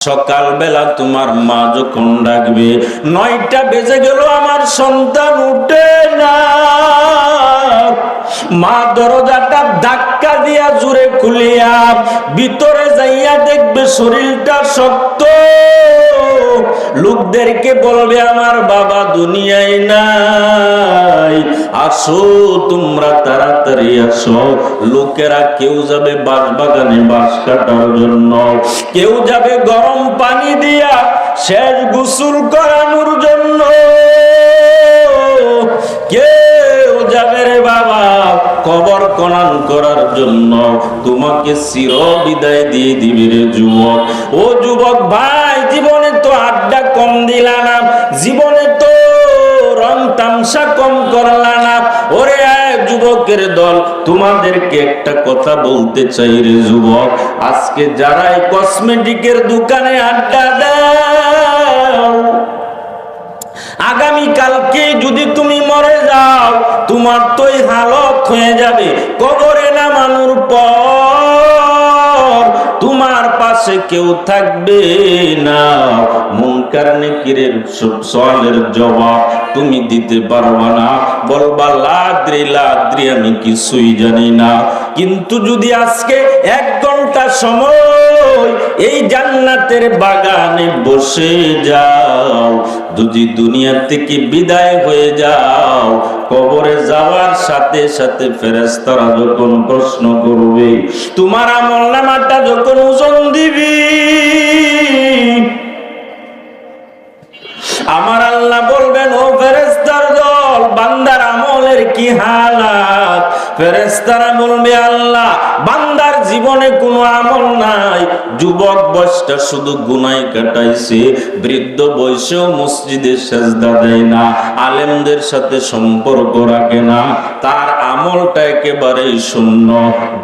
সকালবেলা তোমার মা যখন ডাকবে, নয়টা বেজে গেল, আমার সন্তান উঠে না। মা দরজাটা ধাক্কা দিয়া জুড়ে খুলিয়া ভিতরে যাইয়া দেখবে শরীরটা শক্ত। লোকদেরকে বলবে, আমার বাবা দুনিয়ায় নাই। আসো, তোমরা তাড়াতাড়ি আসো। লোকেরা কেউ যাবে বাঁশ বাগানে বাঁশ কাটার জন্য। কেউ যাবে গরম পানি দিয়া শেষ গোসল করানোর জন্য। কেউ যাবে রে বাবা কবর কনান করার জন্য। তোমাকে চির বিদায় দিয়ে দিবে রে যুবক। ও যুবক ভাই, জীবনে তো আড্ডা কম দিলা না জীবনে তো যুবকের দল, তোমাদেরকে একটা কথা বলতে চাই রে যুবক। আজকে যারা এই কসমেটিকের দোকানে আড্ডা দাও আগামী কালকে যদি তুমি মরে যাও, তোমার তো হালত হয়ে যাবে, কবরে না নামানোর পর। পাশে কেউ থাকবে না। মুনকার নেকিরের সওয়ালের জবাব তুমি দিতে পারবে না। বলবা, লাদ্রি লাদ্রি, আমি কিছুই জানি না। কিন্তু যদি আজকে এক ঘণ্টা সময় এই জান্নাতের বাগানে বসে যাও। যদি দুনিয়া থেকে বিদায় হয়ে যাও, কবরে যাওয়ার সাথে সাথে ফেরেস্তারা যখন প্রশ্ন করবে, তোমার আমল নামাটা যখন ওজন দিবি? আমার আল্লাহ বলবেন, ও ফেরেস্তার দল, বান্দার আমলের কি হালাত? ফেরেস্তারা বলবে, আল্লাহ, বান্দার জীবনে কোনো আমল নাই। যুবক বয়সটা শুধু গুনাই কাটাইছে, বৃদ্ধ বয়সেও মসজিদে সেজদা দেয় না, আলেমদের সাথে সম্পর্ক রাখে না। তার আমলটা একেবারেই শূন্য।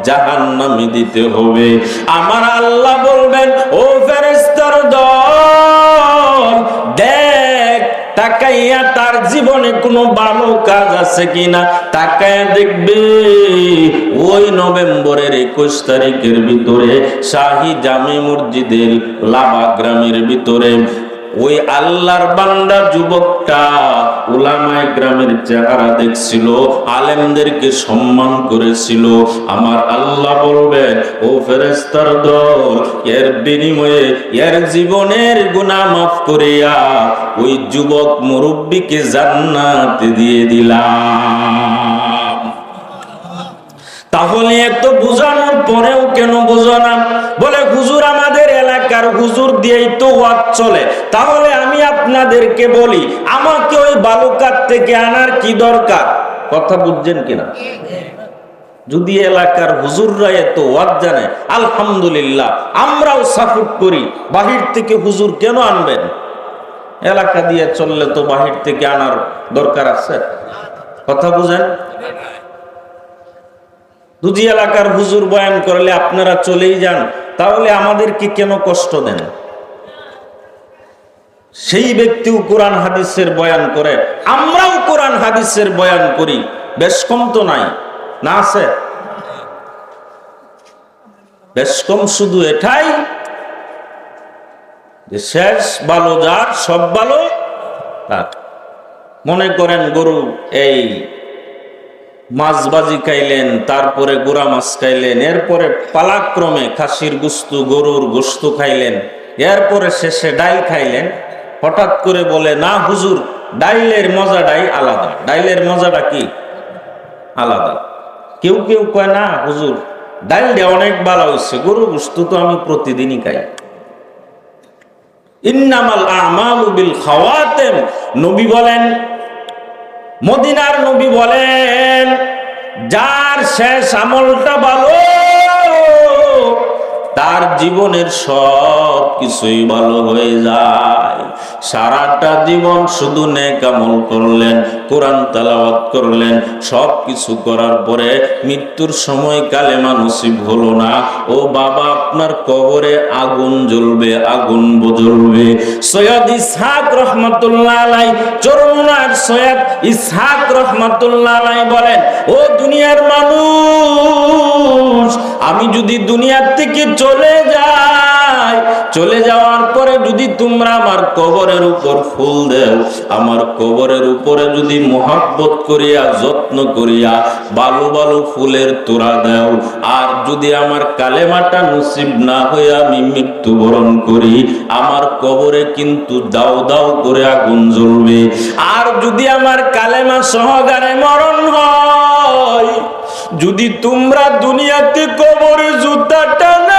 জাহান্নামে দিতে হবে। আমার আল্লাহ বলবেন, ও ফেরেস্তার দল তাকাইয়া তার জীবনে কোনো ভালো কাজ আছে কিনা তাকায় দেখবে ওই নভেম্বরের একুশ তারিখের ভিতরে শাহী জামে মসজিদের লাভা গ্রামের ভিতরে ওই আল্লাহর বান্দা যুবকটা উলামায় গ্রামের চেহারা দেখছিল, আলেমদেরকে সম্মান করেছিল। আমার আল্লাহ বলবেন ও ফেরেস্তার দল, এর বিনিময়ে এর জীবনের গুনাহ মাফ করিয়া ওই যুবক মুরব্বীকে জান্নাত দিয়ে দিলাম। তাহলে এত বোঝানোর পরেও কেন বোঝো বলে, হুজুর আমাদের এলাকার হুজুর দিয়েই তো ওয়াজ চলে। তাহলে আমি আপনাদেরকে বলি, আমাকে ওই বালুকার থেকে আনার কি দরকার? কথা বুঝছেন কিনা? যদি এলাকার হুজুররা এত ওয়াজ জানে, আলহামদুলিল্লাহ, আমরাও সাপোর্ট করি, বাহির থেকে হুজুর কেন আনবেন? এলাকা দিয়ে চললে তো বাহির থেকে আনার দরকার আছে। কথা বুঝেন? দুজি এলাকার হুজুর বয়ান করলে আপনারা চলেই যান তাহলে আমাদেরকে কেন কষ্ট দেন? সেই ব্যক্তিও কোরআন হাদিসের বয়ান করে, আমরাও কোরআন হাদিসের বয়ান করি। বেশ কম তো নাই, না আছে? বেশ কম শুধু এটাই, যে শেষ ভালো যার, সব ভালো তার। মনে করেন, গরু, এই মাছবাজি খাইলেন, তারপরে গোড়া মাছ খাইলেন, এরপরে পালাক্রমে খাসির গুস্তু, গরুর গোস্ত খাইলেন, এরপরে শেষে ডাইল খাইলেন। হঠাৎ করে বলে, না হুজুর, ডাইলের মজাটাই আলাদা। ডাইলের মজাটা কি? আলাদা। কেউ কেউ কয়, না হুজুর ডাইল দিয়ে অনেক ভালো হয়েছে গরু গোস্ত তো আমি প্রতিদিনই খাই। ইন্নামাল আমালু বিল খাওয়াতেম। নবী বলেন মদিনার নবী বলেন যার শেষ আমলটা ভালো তার জীবনের সব কিছুই ভালো হয়ে যায়। সারাটা জীবন শুধু নেক আমল করলেন, কোরআন তালাওয়াত করলেন সব কিছু করার পরে মৃত্যুর সময় কালে মানসিক হলো না। ও বাবা, আপনার কবরে আগুন জ্বলবে আগুন জ্বলবে। সৈয়দ ইসহাক রহমতুল্লাহ আলাই চরমনার সৈয়দ ইসহাক রহমতুল্লাহ আলাই বলেন, ও দুনিয়ার মানুষ, আমি যদি দুনিয়ার থেকে চলে যাই নাই চলে যাওয়ার পরে যদি তোমরা আমার কবরের উপর ফুল দেও, আমার কবরের উপরে যদি মোহাব্বত করিয়া, যত্ন করিয়া বালু বালু ফুলের তোরা দেও, আর যদি আমার কালেমাটা নসিব না হয়ে আমি মৃত্যুবরণ করি, আমার কবরে কিন্তু দাও দাও করে আগুন জ্বলবে। আর যদি আমার কালেমা সহকারে মরণ হয়, যদি তোমরা দুনিয়াতে কবরে জুতা টানায়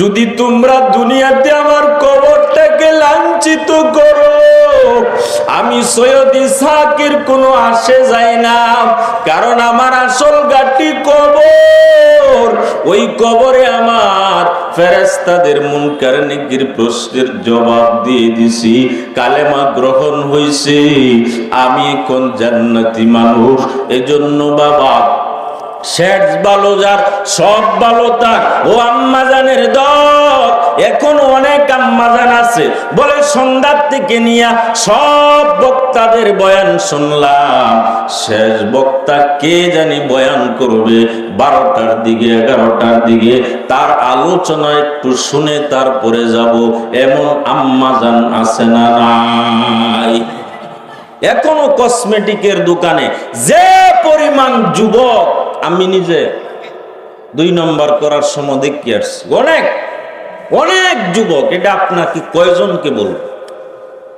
যদি তোমরা দুনিয়াতে আমার কবরটাকে লাঞ্ছিত করো, আমি সৈয়দ ইসাকের কোনো আসে যাই না, কারণ আমার আসল গাটি কবর। ওই কবরে আমার ফেরেস্তাদের মুনকার নিগির প্রশ্নের জবাব দিয়ে দিছি, কালেমা গ্রহণ হইছে। আমি এখন জান্নাতি মানুষ, এজন্য বাবা শেষ ভালো যার, সব ভালো তার। ও আম্মাজানের দল, এখন অনেক আম্মাজান আছে। বলে সন্ধ্যার থেকে নিয়ে সব বক্তাদের বয়ান শুনলাম। শেষ বক্তা কে জানি বয়ান করবে? বারোটার দিকে, এগারোটার দিকে। তার আলোচনা একটু শুনে তারপরে যাব। এমন আম্মাজান আছে না নাই? এখনও কসমেটিকের দোকানে যে পরিমাণ যুবক আমি নিজে দুই নম্বর করার সময় দেখি আসছি। অনেক অনেক যুবক, এটা আপনাকে কয়জনকে বলব?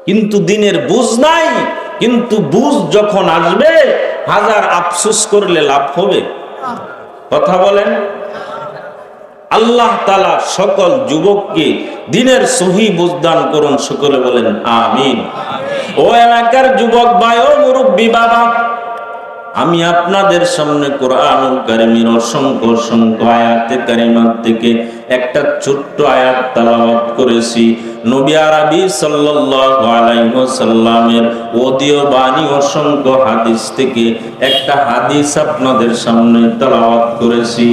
কিন্তু দিনের বুঝ নাই, কিন্তু বুঝ যখন আসবে, হাজার আফসোস করলে লাভ হবে। কথা বলেন? আল্লাহ তালা সকল যুবককে দিনের সহি বুঝদান করুন, সকলে বলেন, আমিন। ও এলাকার যুবক ও মুরব্বী বাবা আমি আপনাদের সামনে কোরআনুল কারিমের অসংখ্য অসংখ্য আয়াতে কারিমার থেকে একটা ছোট্ট আয়াত তালাওয়াত করেছি। নবী আরবি ওয়াসাল্লামের ওদিও বাণী অসংখ্য হাদিস থেকে একটা হাদিস আপনাদের সামনে তালাওয়াত করেছি।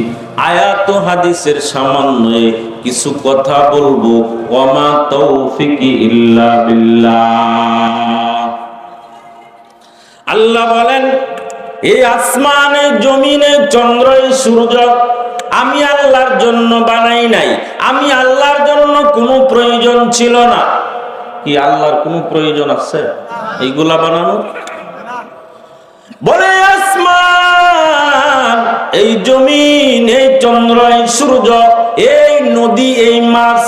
আয়াত হাদিসের সামান্যে কিছু কথা বলব। ওমা তৌফিকি ইল্লা বিল্লাহ। আল্লাহ বলেন এই আসমানে, জমিনে, চন্দ্র, সূর্য আমি আল্লাহর জন্য বানাই নাই। আমি আল্লাহর জন্য কোনো প্রয়োজন ছিল না। কি আল্লাহর কোনো প্রয়োজন আছে? এইগুলা বানানো বলে, আসমান, এই জমিন এই চন্দ্র এই সূর্য, এই নদী, এই মাছ,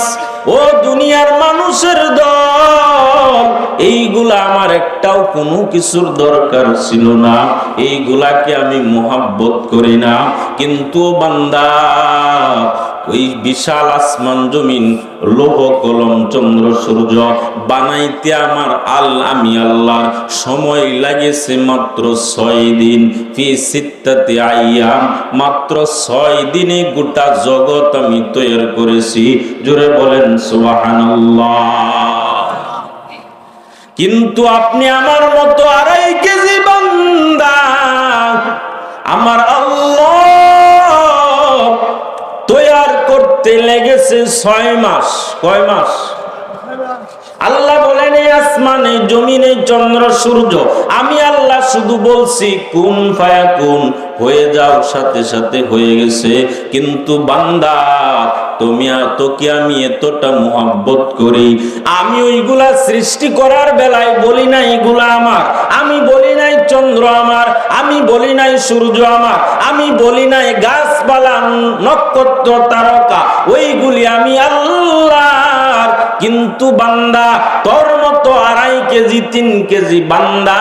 ও দুনিয়ার মানুষের দল আমার একটাও কোনো কিছুর দরকার ছিল না। এইগুলাকে আমি মোহাব্বত করি না। কিন্তু বান্দা, ওই বিশাল আসমান জমিন, লোহ, কলম, চন্দ্র, সূর্য বানাইতে আমার আল আমি আল্লাহ সময় লাগেছে মাত্র ছয় দিন। ফি সিত্তাতি আইয়াম, মাত্র ছয় দিনে গোটা জগৎ আমি তৈরি করেছি। জোরে বলেন, সুবহানাল্লাহ। কিন্তু আপনি আমার মতো আড়াই কেজি বান্দা। আমার আল্লাহ তৈয়ার করতে লেগেছে ছয় মাস। কয় মাস? আল্লাহ বলেন আসমানে, জমিনে, চন্দ্র, সূর্য, আমি আল্লাহ শুধু বলছি, কুন ফায়া কুন হয়ে যাও, সাথে সাথে হয়ে গেছে। কিন্তু বান্দা তুমি তোকে আমি এতটা মোহাব্বত করি। আমি ওইগুলা সৃষ্টি করার বেলায় বলি না এগুলা আমার। আমি বলি নাই চন্দ্র আমার। আমি বলি নাই সূর্য আমার। আমি বলি নাই গাছপালা, নক্ষত্র, তারকা। ওইগুলি আমি আল্লাহর। কিন্তু বান্দা, তোর মতো আড়াই কেজি, তিন কেজি বান্দা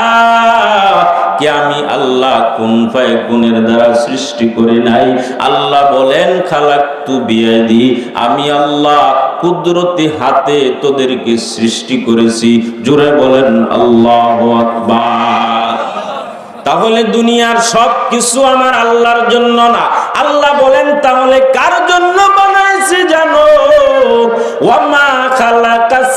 কে আমি আল্লাহ কোন ফায় গুণের দ্বারা সৃষ্টি করি নাই। আল্লাহ বলেন খালাক তু বিয়াদি, আমি আল্লাহ কুদরতি হাতে তোদেরকে সৃষ্টি করেছি। জোরে বলেন, আল্লাহ আকবার। তাহলে দুনিয়ার সব কিছু আমার আল্লাহর জন্য না। আল্লাহ বলেন, তাহলে কার জন্য বানাইছে জানো? ওয়ামা খালাকাস